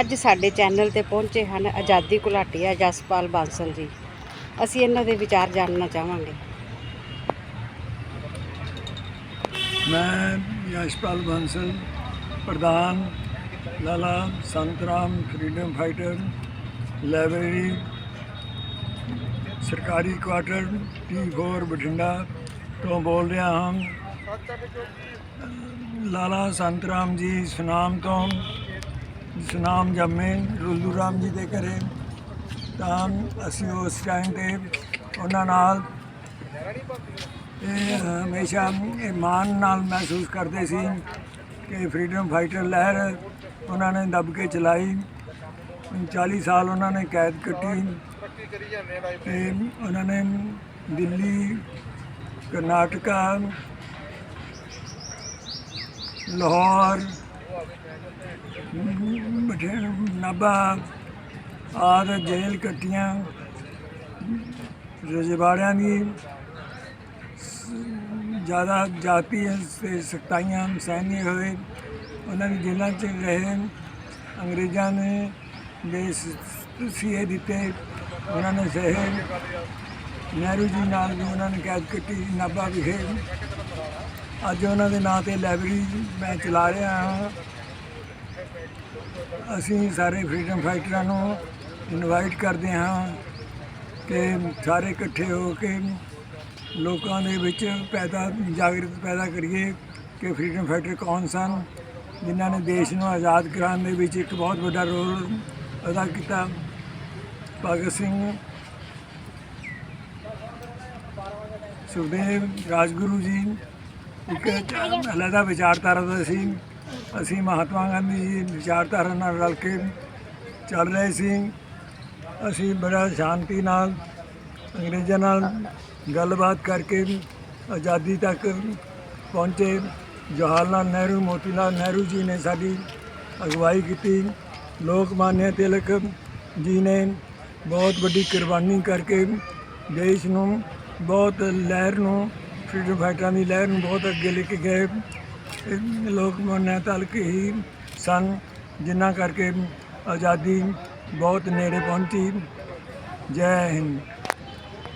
ਅੱਜ ਸਾਡੇ ਚੈਨਲ ਤੇ ਪਹੁੰਚੇ ਹਨ ਆਜ਼ਾਦੀ ਘੁਲਾਟੀਆ ਜਸਪਾਲ ਬਾਂਸਲ ਜੀ। ਅਸੀਂ ਇਹਨਾਂ ਦੇ ਵਿਚਾਰ ਜਾਣਨਾ ਚਾਹਾਂਗੇ। ਮੈਂ ਯਸ਼ਪਾਲ ਬਾਂਸਲ, ਪ੍ਰਧਾਨ Lala Santram freedom fighter, library, ਸਰਕਾਰੀ ਕੁਆਟਰ T4 ਬਠਿੰਡਾ ਤੋਂ ਬੋਲ ਰਿਹਾ ਹਾਂ। ਲਾਲਾ ਸੰਤਰਾਮ ਜੀ ਸੁਨਾਮ ਤੋਂ ਸੁਨਾਮ ਜੰਮੇ, ਰੁੱਲੂ ਰਾਮ ਜੀ ਦੇ ਘਰੇ। ਤਾਂ ਅਸੀਂ ਉਸ ਟਾਈਮ ਤੇ ਉਹਨਾਂ ਨਾਲ ਇਹ ਹਮੇਸ਼ਾ ਇਹ ਮਾਣ ਨਾਲ ਮਹਿਸੂਸ ਕਰਦੇ ਸੀ ਕਿ ਫਰੀडम ਫਾਈਟਰ ਲਹਿਰ ਉਹਨਾਂ ਨੇ ਦਬ ਕੇ ਚਲਾਈ। 40 ਸਾਲ ਉਹਨਾਂ ਨੇ ਕੈਦ ਕੱਟੀ। ਤੇ ਉਹਨਾਂ ਨੇ ਦਿੱਲੀ, ਕਰਨਾਟਕਾ, ਲਾਹੌਰ ਬਠਿੰਡਾ ਨਾਭਾ, ਆਦਿ ਜੇਲ ਕੱਟੀਆਂ ਰਜਵਾੜਿਆਂ ਦੀ ਜ਼ਿਆਦਾ ਜਾਤੀ ਤੇ ਸਖਤਾਈਆਂ ਸਹਿਨੇ ਹੋਏ। ਉਹਨਾਂ ਦੀ ਜੇਲ੍ਹਾਂ 'ਚ ਰਹੇ, ਅੰਗਰੇਜ਼ਾਂ ਨੇ ਦੇ ਸੀਏ ਦਿੱਤੇ। ਉਹਨਾਂ ਨੇ ਸਹੇ। ਨਹਿਰੂ ਜੀ ਨਾਲ ਵੀ ਉਹਨਾਂ ਨੇ ਕੈਦ ਕੀਤੀ, ਨਾਭਾ ਵਿਖੇ। ਅੱਜ ਉਹਨਾਂ ਦੇ ਨਾਂ ਤੇ ਲਾਇਬ੍ਰੇਰੀ ਮੈਂ ਚਲਾ ਰਿਹਾ ਹਾਂ। ਅਸੀਂ ਸਾਰੇ ਫਰੀडम ਫਾਈਟਰਾਂ ਨੂੰ ਇਨਵਾਈਟ ਕਰਦੇ ਹਾਂ ਕਿ ਸਾਰੇ ਇਕੱਠੇ ਹੋ ਕੇ ਲੋਕਾਂ ਦੇ ਵਿੱਚ ਪੈਦਾ ਜਾਗਰਤ ਪੈਦਾ ਕਰੀਏ ਕਿ ਫਰੀडम ਫਾਈਟਰ ਕੌਣ ਸਨ, ਜਿਨ੍ਹਾਂ ਨੇ ਦੇਸ਼ ਨੂੰ ਆਜ਼ਾਦ ਕਰਾਉਣ ਦੇ ਵਿੱਚ ਇੱਕ ਬਹੁਤ ਵੱਡਾ ਰੋਲ ਅਦਾ ਕੀਤਾ। ਭਗਤ ਸਿੰਘ, ਸੁਖਦੇਵ, ਰਾਜਗੁਰੂ ਜੀ ਇੱਕ ਅਲੱਗਾ ਵਿਚਾਰਧਾਰਾ ਦਾ ਸੀ ਅਸੀਂ ਮਹਾਤਮਾ ਗਾਂਧੀ ਜੀ ਦੀ ਵਿਚਾਰਧਾਰਾ ਨਾਲ ਰਲ ਕੇ ਚੱਲ ਰਹੇ ਸੀ। ਅਸੀਂ ਬੜਾ ਸ਼ਾਂਤੀ ਨਾਲ, ਅੰਗਰੇਜ਼ਾਂ ਨਾਲ ਗੱਲਬਾਤ ਕਰਕੇ ਆਜ਼ਾਦੀ ਤੱਕ ਪਹੁੰਚੇ। ਜਵਾਹਰ ਲਾਲ ਨਹਿਰੂ ਮੋਤੀ ਲਾਲ ਨਹਿਰੂ ਜੀ ਨੇ ਸਾਡੀ ਅਗਵਾਈ ਕੀਤੀ। ਲੋਕ ਮਾਨਿਆ ਤਿਲਕ ਜੀ ਨੇ ਬਹੁਤ ਵੱਡੀ ਕੁਰਬਾਨੀ ਕਰਕੇ ਦੇਸ਼ ਨੂੰ, ਬਹੁਤ ਲਹਿਰ ਨੂੰ ਫਰੀडम ਫਾਈਟਰਾਂ ਦੀ ਲਹਿਰ ਨੂੰ ਬਹੁਤ ਅੱਗੇ ਲੈ ਕੇ ਗਏ। ਲੋਕ ਮਾਨਿਆ ਤਿਲਕ ਹੀ ਸਨ, ਜਿਨ੍ਹਾਂ ਕਰਕੇ ਆਜ਼ਾਦੀ ਬਹੁਤ ਨੇੜੇ ਪਹੁੰਚੀ। ਜੈ ਹਿੰਦ।